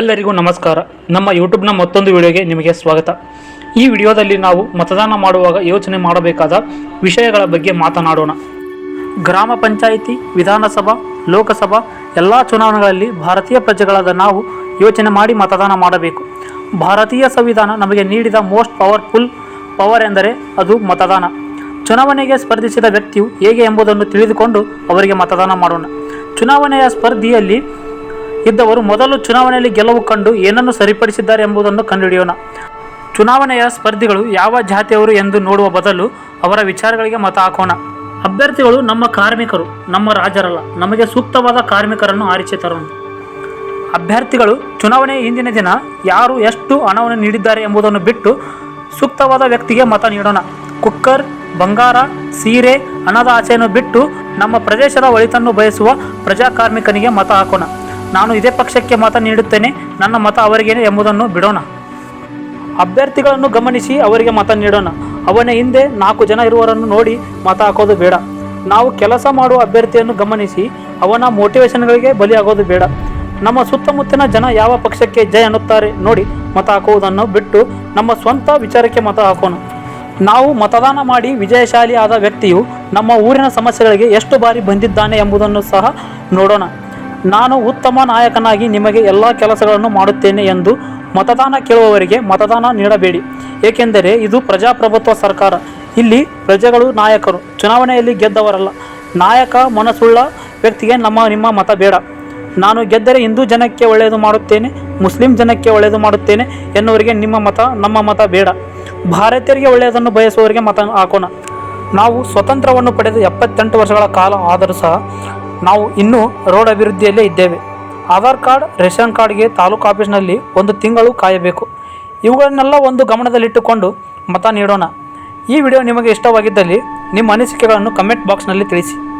ಎಲ್ಲರಿಗೂ ನಮಸ್ಕಾರ. ನಮ್ಮ ಯೂಟ್ಯೂಬ್ನ ಮತ್ತೊಂದು ವಿಡಿಯೋಗೆ ನಿಮಗೆ ಸ್ವಾಗತ. ಈ ವಿಡಿಯೋದಲ್ಲಿ ನಾವು ಮತದಾನ ಮಾಡುವಾಗ ಯೋಚನೆ ಮಾಡಬೇಕಾದ ವಿಷಯಗಳ ಬಗ್ಗೆ ಮಾತನಾಡೋಣ. ಗ್ರಾಮ ಪಂಚಾಯಿತಿ, ವಿಧಾನಸಭಾ, ಲೋಕಸಭಾ ಎಲ್ಲ ಚುನಾವಣೆಗಳಲ್ಲಿ ಭಾರತೀಯ ಪ್ರಜೆಗಳಾದ ನಾವು ಯೋಚನೆ ಮಾಡಿ ಮತದಾನ ಮಾಡಬೇಕು. ಭಾರತೀಯ ಸಂವಿಧಾನ ನಮಗೆ ನೀಡಿದ ಮೋಸ್ಟ್ ಪವರ್ಫುಲ್ ಪವರ್ ಎಂದರೆ ಅದು ಮತದಾನ. ಚುನಾವಣೆಗೆ ಸ್ಪರ್ಧಿಸಿದ ವ್ಯಕ್ತಿಯು ಹೇಗೆ ಎಂಬುದನ್ನು ತಿಳಿದುಕೊಂಡು ಅವರಿಗೆ ಮತದಾನ ಮಾಡೋಣ. ಚುನಾವಣೆಯ ಸ್ಪರ್ಧೆಯಲ್ಲಿ ಇದ್ದವರು ಮೊದಲು ಚುನಾವಣೆಯಲ್ಲಿ ಗೆಲುವು ಕಂಡು ಏನನ್ನು ಸರಿಪಡಿಸಿದ್ದಾರೆ ಎಂಬುದನ್ನು ಕಂಡುಹಿಡಿಯೋಣ. ಚುನಾವಣೆಯ ಸ್ಪರ್ಧಿಗಳು ಯಾವ ಜಾತಿಯವರು ಎಂದು ನೋಡುವ ಬದಲು ಅವರ ವಿಚಾರಗಳಿಗೆ ಮತ ಹಾಕೋಣ. ಅಭ್ಯರ್ಥಿಗಳು ನಮ್ಮ ಕಾರ್ಮಿಕರು, ನಮ್ಮ ರಾಜರಲ್ಲ, ನಮಗೆ ಸೂಕ್ತವಾದ ಕಾರ್ಮಿಕರನ್ನು ಆರಿಸಿ ತರೋಣ. ಅಭ್ಯರ್ಥಿಗಳು ಚುನಾವಣೆಯ ಹಿಂದಿನ ದಿನ ಯಾರು ಎಷ್ಟು ಹಣವನ್ನು ನೀಡಿದ್ದಾರೆ ಎಂಬುದನ್ನು ಬಿಟ್ಟು ಸೂಕ್ತವಾದ ವ್ಯಕ್ತಿಗೆ ಮತ ನೀಡೋಣ. ಕುಕ್ಕರ್, ಬಂಗಾರ, ಸೀರೆ, ಹಣದ ಆಸೆಯನ್ನು ಬಿಟ್ಟು ನಮ್ಮ ಪ್ರದೇಶದ ಒಳಿತನ್ನು ಬಯಸುವ ಪ್ರಜಾ ಕಾರ್ಮಿಕನಿಗೆ ಮತ ಹಾಕೋಣ. ನಾನು ಇದೇ ಪಕ್ಷಕ್ಕೆ ಮತ ನೀಡುತ್ತೇನೆ. ನನ್ನ ಮತ ಅವರಿಗೆ ಎಂಬುದನ್ನು ಬಿಡೋಣ. ಅಭ್ಯರ್ಥಿಗಳನ್ನು ಗಮನಿಸಿ ಅವರಿಗೆ ಮತ ನೀಡೋಣ. ಅವನ ಹಿಂದೆ ನಾಲ್ಕು ಜನ ಇರುವವರನ್ನು ನೋಡಿ ಮತ ಹಾಕೋದು ಬೇಡ. ನಾವು ಕೆಲಸ ಮಾಡುವ ಅಭ್ಯರ್ಥಿಯನ್ನು ಗಮನಿಸಿ ಅವನ ಮೋಟಿವೇಶನ್ಗಳಿಗೆ ಬಲಿಯಾಗೋದು ಬೇಡ. ನಮ್ಮ ಸುತ್ತಮುತ್ತಲಿನ ಜನ ಯಾವ ಪಕ್ಷಕ್ಕೆ ಜಯ ಅನ್ನುತ್ತಾರೆ ನೋಡಿ ಮತ ಹಾಕುವುದನ್ನು ಬಿಟ್ಟು ನಮ್ಮ ಸ್ವಂತ ವಿಚಾರಕ್ಕೆ ಮತ ಹಾಕೋಣ. ನಾವು ಮತದಾನ ಮಾಡಿ ವಿಜಯಶಾಲಿ ಆದ ವ್ಯಕ್ತಿಯು ನಮ್ಮ ಊರಿನ ಸಮಸ್ಯೆಗಳಿಗೆ ಎಷ್ಟು ಬಾರಿ ಬಂದಿದ್ದಾನೆ ಎಂಬುದನ್ನು ಸಹ ನೋಡೋಣ. ನಾನು ಉತ್ತಮ ನಾಯಕನಾಗಿ ನಿಮಗೆ ಎಲ್ಲ ಕೆಲಸಗಳನ್ನು ಮಾಡುತ್ತೇನೆ ಎಂದು ಮತದಾನ ಕೇಳುವವರಿಗೆ ಮತದಾನ ನೀಡಬೇಡಿ. ಏಕೆಂದರೆ ಇದು ಪ್ರಜಾಪ್ರಭುತ್ವ ಸರ್ಕಾರ. ಇಲ್ಲಿ ಪ್ರಜೆಗಳು ನಾಯಕರು. ಚುನಾವಣೆಯಲ್ಲಿ ಗೆದ್ದವರಲ್ಲ. ನಾಯಕ ಮನಸ್ಸುಳ್ಳ ವ್ಯಕ್ತಿಗೆ ನಮ್ಮ ನಿಮ್ಮ ಮತ ಬೇಡ. ನಾನು ಗೆದ್ದರೆ ಹಿಂದೂ ಜನಕ್ಕೆ ಒಳ್ಳೆಯದು ಮಾಡುತ್ತೇನೆ, ಮುಸ್ಲಿಂ ಜನಕ್ಕೆ ಒಳ್ಳೆಯದು ಮಾಡುತ್ತೇನೆ ಎನ್ನುವರಿಗೆ ನಿಮ್ಮ ಮತ, ನಮ್ಮ ಮತ ಬೇಡ. ಭಾರತೀಯರಿಗೆ ಒಳ್ಳೆಯದನ್ನು ಬಯಸುವವರಿಗೆ ಮತ ಹಾಕೋಣ. ನಾವು ಸ್ವತಂತ್ರವನ್ನು ಪಡೆದು ಎಪ್ಪತ್ತೆಂಟು ವರ್ಷಗಳ ಕಾಲ ಆದರೂ ಸಹ ನಾವು ಇನ್ನೂ ರೋಡ್ ಅಭಿವೃದ್ಧಿಯಲ್ಲೇ ಇದ್ದೇವೆ. ಆಧಾರ್ ಕಾರ್ಡ್, ರೇಷನ್ ಕಾರ್ಡ್ಗೆ ತಾಲೂಕು ಆಫೀಸ್ನಲ್ಲಿ ಒಂದು ತಿಂಗಳು ಕಾಯಬೇಕು. ಇವುಗಳನ್ನೆಲ್ಲ ಒಂದು ಗಮನದಲ್ಲಿಟ್ಟುಕೊಂಡು ಮತ ನೀಡೋಣ. ಈ ವಿಡಿಯೋ ನಿಮಗೆ ಇಷ್ಟವಾಗಿದ್ದಲ್ಲಿ ನಿಮ್ಮ ಅನಿಸಿಕೆಗಳನ್ನು ಕಮೆಂಟ್ ಬಾಕ್ಸ್ನಲ್ಲಿ ತಿಳಿಸಿ.